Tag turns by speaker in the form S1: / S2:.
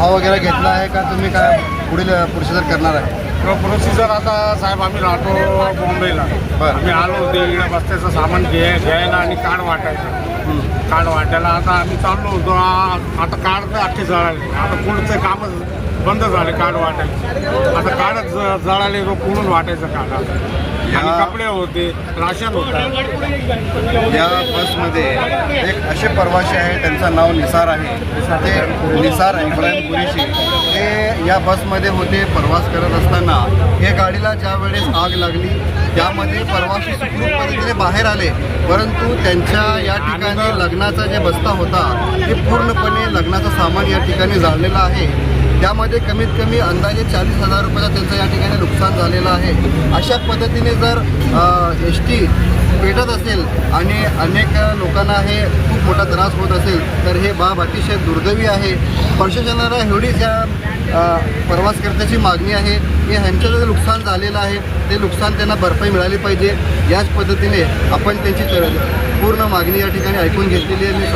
S1: सहा वगैरे घेतला आहे का? तुम्ही काय पुढील प्रोसिजर करणार आहे?
S2: प्रोसिजर आता साहेब आम्ही राहतो बॉम्बेला
S1: बरं.
S2: आम्ही आलो होते इकडे बस्त्याचं सामान घ्याय घ्यायला आणि कार्ड वाटायचं. कार्ड वाटायला आता आम्ही चाललो होतो. आता कार्ड तर अख्खे जळाले. आता पुढचं कामच बंद झाले कार्ड वाटायचे. आता कार्डच जळाले तो पुढून वाटायचं कार्ड आता. आणि
S1: या-
S2: कपडे होते राशन होतं.
S1: या बसमध्ये एक असे प्रवासी आहे त्यांचं नाव निसार आहे. ते निसार इब्राहिम कुरेशी ते या बसमध्ये होते प्रवास करत असताना. या गाडीला ज्या वेळेस आग लागली त्यामध्ये प्रवासी सुखरूप पद्धतीने बाहेर आले. परंतु त्यांच्या या ठिकाणी लग्नाचा जे बस्ता होता ते पूर्णपणे लग्नाचं सामान या ठिकाणी जाळलेलं आहे. त्यामध्ये कमीत कमी अंदाजे चाळीस हजार रुपयाचं त्यांचं या ठिकाणी नुकसान झालेलं आहे. अशा पद्धतीने जर एस टी पेटत असेल आणि अनेक लोकांना हे खूप मोठा त्रास होत असेल तर हे बाब अतिशय दुर्दैवी आहे. प्रशासनाला एवढीच या प्रवासकर्त्याची मागणी आहे की ह्यांचं जे नुकसान झालेलं आहे ते नुकसान त्यांना भरपाई मिळाली पाहिजे. याच पद्धतीने आपण त्यांची पूर्ण मागणी या ठिकाणी ऐकून घेतलेली आहे. मी